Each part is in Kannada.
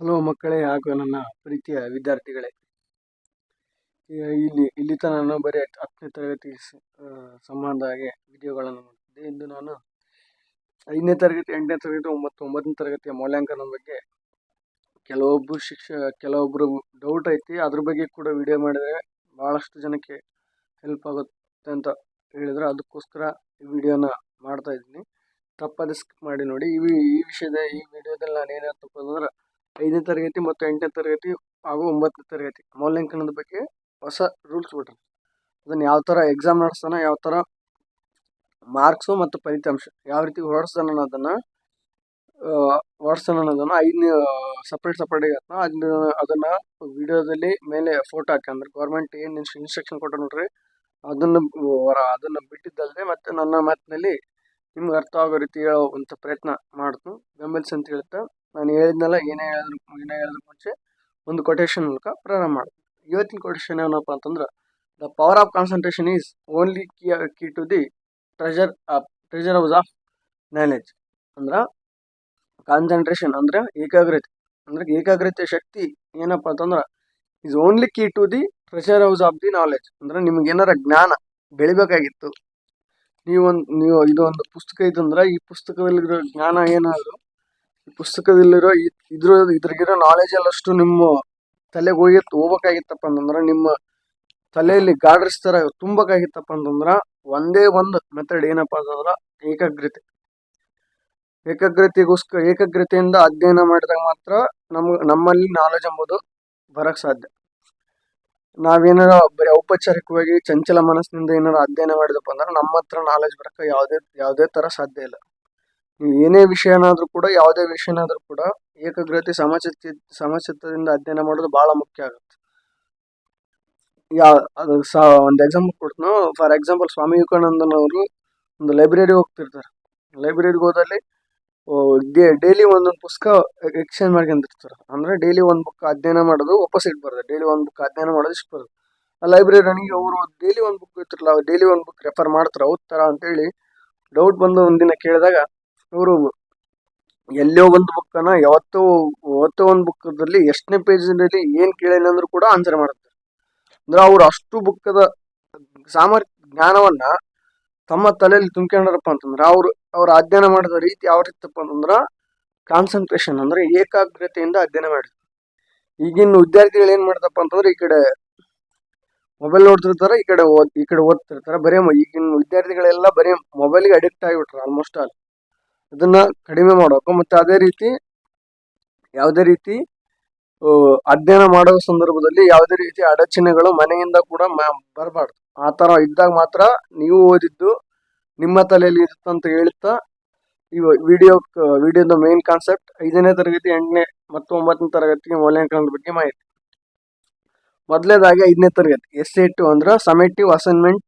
ಹಲೋ ಮಕ್ಕಳೇ ಹಾಗೂ ನನ್ನ ಪ್ರೀತಿಯ ವಿದ್ಯಾರ್ಥಿಗಳೇ. ಇಲ್ಲಿ ಇಲ್ಲಿ ನಾನು ಬರೀ ಹತ್ತನೇ ತರಗತಿ ಸಂಬಂಧ ಹಾಗೆ ವಿಡಿಯೋಗಳನ್ನು ಮಾಡ್ತಿದ್ದೆ ಇಂದು ನಾನು ಐದನೇ ತರಗತಿ, ಎಂಟನೇ ತರಗತಿ ಒಂಬತ್ತು ಒಂಬತ್ತನೇ ತರಗತಿಯ ಮೌಲ್ಯಾಂಕನ ಬಗ್ಗೆ ಕೆಲವೊಬ್ಬರು ಶಿಕ್ಷ ಕೆಲವೊಬ್ಬರು ಡೌಟ್ ಐತಿ. ಅದ್ರ ಬಗ್ಗೆ ಕೂಡ ವಿಡಿಯೋ ಮಾಡಿದರೆ ಭಾಳಷ್ಟು ಜನಕ್ಕೆ ಹೆಲ್ಪ್ ಆಗುತ್ತೆ ಅಂತ ಹೇಳಿದ್ರು ಅದಕ್ಕೋಸ್ಕರ ಈ ವಿಡಿಯೋನ ಮಾಡ್ತಾ ಇದ್ದೀನಿ. ತಪ್ಪದೆ ಸ್ಕಿಪ್ ಮಾಡಿ ನೋಡಿ. ಈ ಈ ವಿಷಯದ, ಈ ವಿಡಿಯೋದಲ್ಲಿ ನಾನು ಏನು ಹೇಳ್ತಪ್ಪ ಐದನೇ ತರಗತಿ ಮತ್ತು ಎಂಟನೇ ತರಗತಿ ಹಾಗೂ ಒಂಬತ್ತನೇ ತರಗತಿ ಮೌಲ್ಯಾಂಕನದ ಬಗ್ಗೆ ಹೊಸ ರೂಲ್ಸ್ ಬಿಟ್ರು ಅದನ್ನು ಯಾವ ಥರ ಎಕ್ಸಾಮ್ ನಡೆಸ್ತಾನೆ, ಯಾವ ಥರ ಮಾರ್ಕ್ಸು ಮತ್ತು ಫಲಿತಾಂಶ, ಯಾವ ರೀತಿ ಹೊರಡಿಸ್ತಾನೆ ಅನ್ನೋದನ್ನು ಹೊರಡಿಸ್ತಾನೆ ಅನ್ನೋದನ್ನು ಐದನೇ ಸಪ್ರೇಟ್ ಸಪ್ರೇಟಾಗಿ ಹೇಳ್ತಾನೆ ಅದನ್ನ ಅದನ್ನು ವಿಡಿಯೋದಲ್ಲಿ ಮೇಲೆ ಫೋಟೋ ಹಾಕಿ ಅಂದ್ರೆ ಗೌರ್ಮೆಂಟ್ ಏನು ಇನ್ಸ್ಟ್ರಕ್ಷನ್ ಕೊಟ್ಟು ನೋಡ್ರಿ, ಅದನ್ನು ಹೊರ ಅದನ್ನು ಬಿಟ್ಟಿದ್ದಲ್ಲದೆ ಮತ್ತು ನನ್ನ ಮಾತಿನಲ್ಲಿ ನಿಮ್ಗೆ ಅರ್ಥ ಆಗೋ ರೀತಿ ಹೇಳೋ ಅಂತ ಪ್ರಯತ್ನ ಮಾಡ್ತು. ಬೆಂಬಲಿಸಿ ಅಂತ ಹೇಳ್ತಾ ನಾನು ಹೇಳಿದ್ನಲ್ಲ, ಏನೇ ಹೇಳಿದ್ರು ಏನೇ ಹೇಳಿದ್ರು ಮುಂಚೆ ಒಂದು ಕೊಟೇಶನ್ ಮೂಲಕ ಪ್ರಾರಂಭ ಮಾಡ್ತೀನಿ ಇವತ್ತಿನ ಕೊಟೇಶನ್ ಏನಪ್ಪ ಅಂತಂದ್ರೆ the power of concentration is only key key to the treasure of treasure house of knowledge ಅಂದ್ರೆ ಕಾನ್ಸಂಟ್ರೇಷನ್ ಅಂದ್ರೆ ಏಕಾಗ್ರತೆ. ಅಂದ್ರೆ ಏಕಾಗ್ರತೆ ಶಕ್ತಿ ಏನಪ್ಪ ಅಂತಂದ್ರೆ is only key to the treasure house of the knowledge ಅಂದ್ರೆ ನಿಮ್ಗೆ ಏನಾರ ಜ್ಞಾನ ಬೆಳಿಬೇಕಾಗಿತ್ತು. ನೀವೊಂದು, ನೀವು ಇದು ಒಂದು ಪುಸ್ತಕ ಇದಂದ್ರೆ ಈ ಪುಸ್ತಕದಲ್ಲಿ ಜ್ಞಾನ ಏನಾದ್ರು ಪುಸ್ತಕದಲ್ಲಿರೋ ಇದ್ರ ಇದ್ರಗಿರೋ ನಾಲೆಜ್ ಅಲ್ಲಷ್ಟು ನಿಮ್ಮ ತಲೆಗೆ ಹೋಗಿ ಹೋಗ್ಬೇಕಾಗಿತ್ತಪ್ಪ ಅಂತಂದ್ರೆ ನಿಮ್ಮ ತಲೆಯಲ್ಲಿ ಗಾಡ್ರಿಸ್ ಥರ ತುಂಬಬೇಕಾಗಿತ್ತಪ್ಪ ಅಂತಂದ್ರೆ ಒಂದೇ ಒಂದು ಮೆಥಡ್ ಏನಪ್ಪ ಅಂತಂದ್ರೆ ಏಕಾಗ್ರತೆ. ಏಕಾಗ್ರತೆಗೋಸ್ಕರ, ಏಕಾಗ್ರತೆಯಿಂದ ಅಧ್ಯಯನ ಮಾಡಿದಾಗ ಮಾತ್ರ ನಮ್ ನಮ್ಮಲ್ಲಿ ನಾಲೆಜ್ ಎಂಬುದು ಬರಕ್ ಸಾಧ್ಯ. ನಾವೇನಾರ ಬರೀ ಔಪಚಾರಿಕವಾಗಿ ಚಂಚಲ ಮನಸ್ಸಿನಿಂದ ಏನಾರ ಅಧ್ಯಯನ ಮಾಡಿದಪ್ಪ ಅಂದ್ರೆ ನಮ್ಮ ಹತ್ರ ನಾಲೆಜ್ ಬರಕ್ಕೆ ಯಾವುದೇ ಯಾವುದೇ ತರ ಸಾಧ್ಯ ಇಲ್ಲ. ನೀವು ಏನೇ ವಿಷಯನಾದರೂ ಕೂಡ, ಯಾವುದೇ ವಿಷಯನಾದರೂ ಕೂಡ, ಏಕಾಗ್ರತೆ ಸಮಚಿತ್ತ ಸಮಚಿತ್ತದಿಂದ ಅಧ್ಯಯನ ಮಾಡೋದು ಬಹಳ ಮುಖ್ಯ ಆಗುತ್ತೆ. ಯಾ, ಅದು ಸ, ಒಂದು ಎಕ್ಸಾಂಪಲ್ ಕೊಡ್ತೀನಿ ಫಾರ್ ಎಕ್ಸಾಂಪಲ್ ಸ್ವಾಮಿ ವಿವೇಕಾನಂದನವರು ಒಂದು ಲೈಬ್ರರಿ ಹೋಗ್ತಿರ್ತಾರೆ. ಲೈಬ್ರರಿಗೆ ಹೋದಲ್ಲಿ ಡೈಲಿ ಒಂದೊಂದು ಪುಸ್ತಕ ಎಕ್ಸ್ಚೇಂಜ್ ಮಾಡ್ಕೊಂಡಿರ್ತಾರೆ ಅಂದ್ರೆ ಡೈಲಿ ಒಂದು ಬುಕ್ ಅಧ್ಯಯನ ಮಾಡೋದು ವಾಪಸ್ ಇಟ್ಬಾರ್ದು. ಬರೋದು ಡೈಲಿ ಒಂದು ಬುಕ್ ಅಧ್ಯಯನ ಮಾಡೋದು ಇಷ್ಟು ಬರೋದು ಆ ಲೈಬ್ರರಿನಿಗೆ ಅವರು ಡೈಲಿ ಒಂದು ಬುಕ್ ಇರ್ತಿರಲ್ಲ ಡೈಲಿ ಒಂದು ಬುಕ್ ರೆಫರ್ ಮಾಡ್ತಾರೆ, ಓದ್ತಾರ ಅಂತೇಳಿ ಡೌಟ್ ಬಂದು ಒಂದಿನ ಕೇಳಿದಾಗ ಅವರು ಎಲ್ಲೋ ಒಂದು ಬುಕ್ಕನ್ನ ಯಾವತ್ತೋ ಯಾವತ್ತೋ ಒಂದು ಬುಕ್ಕದಲ್ಲಿ ಎಷ್ಟನೇ ಪೇಜಿನಲ್ಲಿ ಏನು ಕೇಳಿಲ್ಲ ಅಂದ್ರೂ ಕೂಡ ಆನ್ಸರ್ ಮಾಡುತ್ತೆ. ಅಂದ್ರೆ ಅವ್ರು ಅಷ್ಟು ಬುಕ್ಕದ ಸಾಮರ್ಥ್ಯ, ಜ್ಞಾನವನ್ನ ತಮ್ಮ ತಲೆಯಲ್ಲಿ ತುಂಬ್ಕೊಂಡಾರಪ್ಪ ಅಂತಂದ್ರೆ, ಅವ್ರು, ಅವ್ರ ಅಧ್ಯಯನ ಮಾಡಿದ ರೀತಿ ಯಾವ ರೀತಿಪ್ಪ ಅಂತಂದ್ರ ಕಾನ್ಸಂಟ್ರೇಷನ್ ಅಂದ್ರೆ ಏಕಾಗ್ರತೆಯಿಂದ ಅಧ್ಯಯನ ಮಾಡಿದ್ರು. ಈಗಿನ ವಿದ್ಯಾರ್ಥಿಗಳು ಏನ್ ಮಾಡ್ತಪ್ಪ ಅಂತಂದ್ರೆ, ಈ ಕಡೆ ಮೊಬೈಲ್ ನೋಡ್ತಿರ್ತಾರೆ, ಈ ಕಡೆ ಓದ್, ಈ ಕಡೆ ಓದ್ತಿರ್ತಾರೆ. ಬರೀ ಈಗಿನ ವಿದ್ಯಾರ್ಥಿಗಳೆಲ್ಲ ಬರೀ ಮೊಬೈಲ್ಗೆ ಅಡಿಕ್ಟ್ ಆಗಿಬಿಟ್ರು ಆಲ್ಮೋಸ್ಟ್ ಆಲ್ ಅದನ್ನ ಕಡಿಮೆ ಮಾಡಬೇಕು ಮತ್ತೆ ಅದೇ ರೀತಿ ಯಾವುದೇ ರೀತಿ ಅಧ್ಯಯನ ಮಾಡುವ ಸಂದರ್ಭದಲ್ಲಿ ಯಾವುದೇ ರೀತಿ ಅಡಚಣೆಗಳು ಮನೆಯಿಂದ ಕೂಡ ಬರಬಾರ್ದು. ಆ ತರ ಇದ್ದಾಗ ಮಾತ್ರ ನೀವು ಓದಿದ್ದು ನಿಮ್ಮ ತಲೆಯಲ್ಲಿ ಇರುತ್ತಂತ ಹೇಳ್ತಾ ಈ ವಿಡಿಯೋ, ವಿಡಿಯೋದ ಮೇನ್ ಕಾನ್ಸೆಪ್ಟ್ ಐದನೇ ತರಗತಿ, ಎಂಟನೇ ಮತ್ತು ಒಂಬತ್ತನೇ ತರಗತಿಗೆ ಮೌಲ್ಯಾಂಕನದ ಬಗ್ಗೆ ಮಾಹಿತಿ. ಮೊದಲೇದಾಗಿ ಐದನೇ ತರಗತಿ ಎಸ್ ಎ ಟು ಅಂದ್ರೆ ಸಮೆಟಿವ್ ಅಸೈನ್ಮೆಂಟ್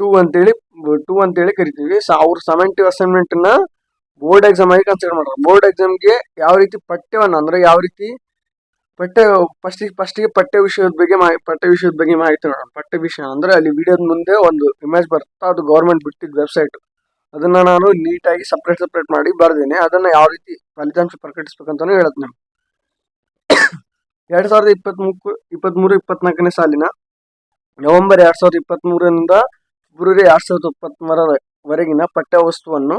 ಟೂ ಅಂತೇಳಿ ಟೂ ಅಂತೇಳಿ ಕರಿತೀವಿ. ಅವ್ರ ಸೆವೆಂಟಿ ನ ಬೋರ್ಡ್ ಎಕ್ಸಾಮ್ ಆಗಿ ಕನ್ಸಿಡರ್ ಮಾಡ್ತಾರೆ. ಬೋರ್ಡ್ ಎಕ್ಸಾಮ್ಗೆ ಯಾವ ರೀತಿ ಪಠ್ಯವನ್ನ, ಅಂದ್ರೆ ಯಾವ ರೀತಿ ಪಠ್ಯ ಫಸ್ಟ್ ಫಸ್ಟಿಗೆ ಪಠ್ಯ ವಿಷಯದ ಬಗ್ಗೆ ಪಠ್ಯ ವಿಷಯದ ಬಗ್ಗೆ ಮಾಹಿತಿ ನೋಡೋಣ. ಪಠ್ಯ ವಿಷಯ ಅಂದ್ರೆ ಅಲ್ಲಿ ವಿಡಿಯೋದ ಮುಂದೆ ಒಂದು ಇಮೇಜ್ ಬರ್ತಾ ಅದು ಗೌರ್ಮೆಂಟ್ ಬಿಟ್ಟಿದ್ದ ವೆಬ್ಸೈಟ್ ಅದನ್ನ ನಾನು ನೀಟಾಗಿ ಸಪ್ರೇಟ್ ಸಪ್ರೇಟ್ ಮಾಡಿ ಬರ್ದೇನೆ. ಅದನ್ನ ಯಾವ ರೀತಿ ಫಲಿತಾಂಶ ಪ್ರಕಟಿಸ್ಬೇಕಂತಾನು ಹೇಳತ್ ನಾನು. ಎರಡ್ ಸಾವಿರದ ಇಪ್ಪತ್ಮೂರು ಇಪ್ಪತ್ಮೂರು, ಇಪ್ಪತ್ನಾಲ್ಕನೇ ಸಾಲಿನ ನವೆಂಬರ್ ಎರಡ್ ಸಾವಿರದ ಇಪ್ಪತ್ಮೂರರಿಂದ ಫೆಬ್ರವರಿ ಎರಡ್ ಸಾವಿರದ ವರೆಗಿನ ಪಠ್ಯವಸ್ತುವನ್ನು